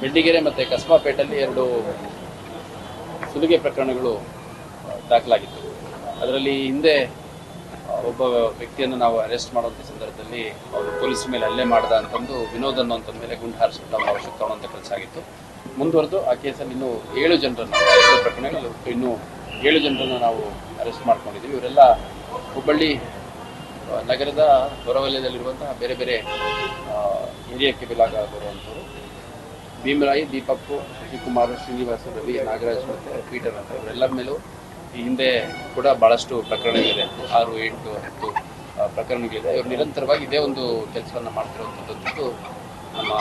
ಬೆಳ್ಳಿಗೆರೆ ಮತ್ತು ಕಸ್ಬಾಪೇಟಲ್ಲಿ ಎರಡು ಸುಲಿಗೆ ಪ್ರಕರಣಗಳು ದಾಖಲಾಗಿತ್ತು. ಅದರಲ್ಲಿ ಹಿಂದೆ ಒಬ್ಬ ವ್ಯಕ್ತಿಯನ್ನು ನಾವು ಅರೆಸ್ಟ್ ಮಾಡುವಂಥ ಸಂದರ್ಭದಲ್ಲಿ ಅವರು ಪೊಲೀಸ್ ಮೇಲೆ ಹಲ್ಲೆ ಮಾಡ್ದ ಅಂತಂದು, ವಿನೋದ್ ಅನ್ನುವಂಥ ಮೇಲೆ ಗುಂಡು ಹಾರಿಸ್ಬಿಟ್ಟು ಅವಶ್ಯಕ ಅನ್ನೋಂಥ ಕೆಲಸ ಆಗಿತ್ತು ಮುಂದುವರೆದು ಆ ಕೇಸಲ್ಲಿ ಇನ್ನೂ ಏಳು ಜನರನ್ನು ಎರಡು ಪ್ರಕರಣಗಳು ಇನ್ನೂ ಏಳು ಜನರನ್ನು ನಾವು ಅರೆಸ್ಟ್ ಮಾಡ್ಕೊಂಡಿದ್ದೀವಿ. ಇವರೆಲ್ಲ ಹುಬ್ಬಳ್ಳಿ ನಗರದ ಹೊರವಲಯದಲ್ಲಿರುವಂತಹ ಬೇರೆ ಬೇರೆ ಏರಿಯಾಕ್ಕೆ ಬಿಲಾಗ ಬರುವಂಥವ್ರು ಭೀಮರಾಯಿ, ದೀಪಕ್, ಶಿವಕುಮಾರ್, ಶ್ರೀನಿವಾಸ ರವಿ ನಾಗರಾಜ್ ಮತ್ತು ಪೀಟರ್ ಅಂತ ಇವರೆಲ್ಲರ ಮೇಲೂ ಈ ಹಿಂದೆ ಕೂಡ ಭಾಳಷ್ಟು ಪ್ರಕರಣಗಳಿದೆ. ಆರು, ಎಂಟು, ಹತ್ತು ಪ್ರಕರಣಗಳಿದೆ. ಇವರು ನಿರಂತರವಾಗಿ ಇದೇ ಒಂದು ಕೆಲಸವನ್ನು ಮಾಡ್ತಿರುವಂಥದ್ದು ನಮ್ಮ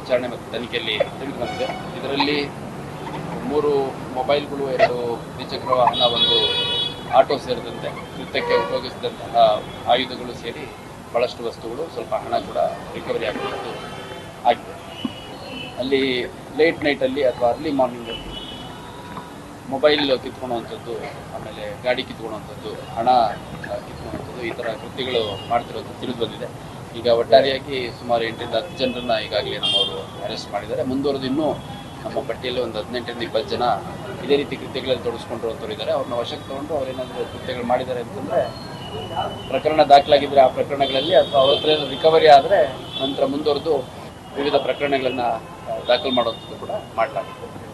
ವಿಚಾರಣೆ ಮತ್ತು ತನಿಖೆಯಲ್ಲಿ ತಿಳಿದು ಬಂದಿದೆ. ಇದರಲ್ಲಿ ಮೂರು ಮೊಬೈಲ್ಗಳು, ಎರಡು ದ್ವಿಚಕ್ರ ವಾಹನ, ಒಂದು ಆಟೋ ಸೇರಿದಂತೆ ಕೃತ್ಯಕ್ಕೆ ಉಪಯೋಗಿಸಿದಂತಹ ಆಯುಧಗಳು ಸೇರಿ ಭಾಳಷ್ಟು ವಸ್ತುಗಳು ಸ್ವಲ್ಪ ಹಣ ಕೂಡ ರಿಕವರಿ ಆಗಿರುವುದು ಆಗಿದೆ. ಅಲ್ಲಿ ಲೇಟ್ ನೈಟಲ್ಲಿ ಅಥವಾ ಅರ್ಲಿ ಮಾರ್ನಿಂಗಲ್ಲಿ ಮೊಬೈಲ್ ಕಿತ್ಕೊಳ್ಳುವಂಥದ್ದು ಆಮೇಲೆ ಗಾಡಿ ಕಿತ್ಕೊಳ್ಳುವಂಥದ್ದು ಹಣ ಕಿತ್ಕೊಳ್ಳುವಂಥದ್ದು ಈ ಥರ ಕೃತ್ಯಗಳು ಮಾಡ್ತಿರೋದು ತಿಳಿದು ಬಂದಿದೆ ಈಗ ಒಟ್ಟಾರೆಯಾಗಿ ಸುಮಾರು ಎಂಟರಿಂದ ಹತ್ತು ಜನರನ್ನ ಈಗಾಗಲೇ ನಮ್ಮವರು ಅರೆಸ್ಟ್ ಮಾಡಿದ್ದಾರೆ. ಮುಂದುವರೆದು ಇನ್ನೂ ನಮ್ಮ ಪಟ್ಟಿಯಲ್ಲಿ ಒಂದು ಹದಿನೆಂಟರಿಂದ ಇಪ್ಪತ್ತು ಜನ ಇದೇ ರೀತಿ ಕೃತ್ಯಗಳಲ್ಲಿ ತೊಡಗಿಸ್ಕೊಂಡಿರುವಂಥವ್ರು ಇದ್ದಾರೆ. ಅವ್ರನ್ನ ವಶಕ್ಕೆ ತಗೊಂಡು ಅವರೇನಾದರೂ ಕೃತ್ಯಗಳು ಮಾಡಿದ್ದಾರೆ ಅಂತಂದರೆ ಪ್ರಕರಣ ದಾಖಲಾಗಿದ್ದರೆ ಆ ಪ್ರಕರಣಗಳಲ್ಲಿ ಅಥವಾ ಅವ್ರ ಹತ್ರ ರಿಕವರಿ ಆದರೆ ನಂತರ ಮುಂದುವರೆದು ವಿವಿಧ ಪ್ರಕರಣಗಳನ್ನು ದಾಖಲು ಮಾಡುವಂಥದ್ದು ಕೂಡ ಮಾಡಲಾಗುತ್ತೆ